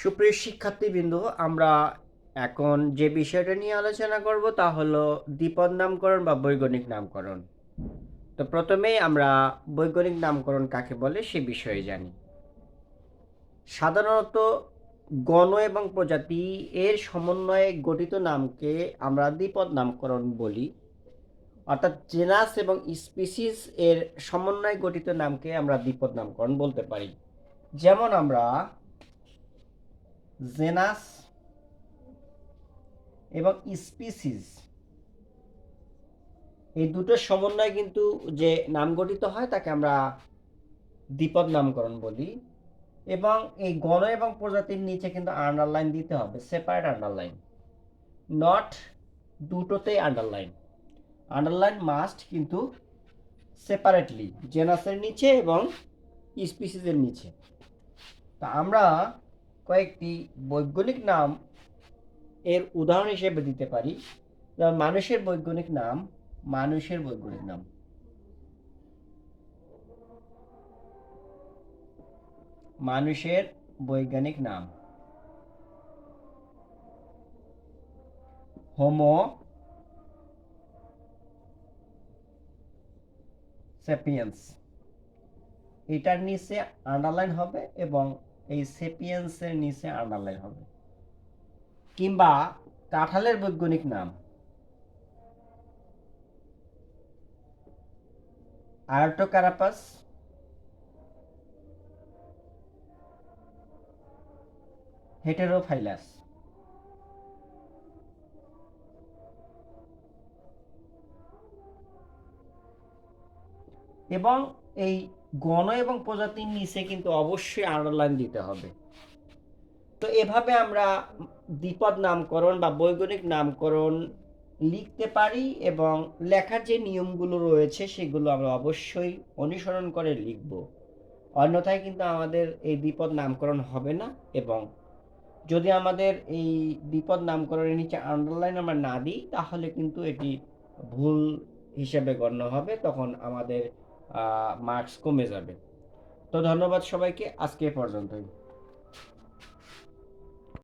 সুপ্রিয় শিক্ষার্থীবৃন্দ, আমরা এখন যে বিষয়টা নিয়ে আলোচনা করব তা হলো দ্বিপদ নামকরণ বা বৈজ্ঞানিক নামকরণ। তো প্রথমেই আমরা বৈজ্ঞানিক নামকরণ কাকে বলে সে বিষয়ে জানি। সাধারণত গণ এবং প্রজাতি এর সমন্বয়ে গঠিত নামকে আমরা দ্বিপদ নামকরণ বলি। অর্থাৎ জেনাস এবং স্পিসিস এর সমন্বয়ে গঠিত নামকে আমরা দ্বিপদ নামকরণ বলতে পারি। যেমন আমরা জেনাস এবং স্পিসিস। এই দুটোর সমন্বয়ে কিন্তু যে নাম গঠিত হয়, তাকে আমরা দ্বিপদ নামকরণ বলি। এবং এই গণ এবং প্রজাতির নিচে কিন্তু আন্ডারলাইন দিতে হবে সেপারেট আন্ডারলাইন নট দুটোতেই আন্ডারলাইন আন্ডারলাইন মাস্ট কিন্তু সেপারেটলি জেনাসের নিচে এবং স্পিসিসের নিচে। তা আমরা কয়েকটি বৈজ্ঞানিক নাম এর উদাহরণ হিসেবে দিতে পারি। যেমন মানুষের বৈজ্ঞানিক নাম, মানুষের বৈজ্ঞানিক নাম। মানুষের বৈজ্ঞানিক নাম। হোমো সেপিয়েন্স এটার নিচে আন্ডারলাইন হবে এবং এই সেপিয়েন্সের নিচে আন্ডারলাইন হবে। কিংবা কাঁঠালের বৈজ্ঞানিক নাম। আর্টোকারাপাস। হেটেরোফাইলাস। এবং এই গণ এবং প্রজাতির নিচে কিন্তু অবশ্যই আন্ডারলাইন দিতে হবে। তো এভাবে আমরা দ্বিপদ নামকরণ বা বৈজ্ঞানিক নামকরণ লিখতে পারি এবং লেখার যে নিয়মগুলো রয়েছে সেগুলো আমরা অবশ্যই অনুসরণ করে লিখব। অন্যথায় কিন্তু আমাদের এই দ্বিপদ নামকরণ হবে না এবং যদি আমাদের এই দ্বিপদ নামকরণের নিচে আন্ডারলাইন আমরা না দিই, তাহলে কিন্তু এটি ভুল হিসেবে গণ্য হবে। তখন আমাদের মার্কস কমে যাবে। তো ধন্যবাদ সবাইকে আজকে পর্যন্তই।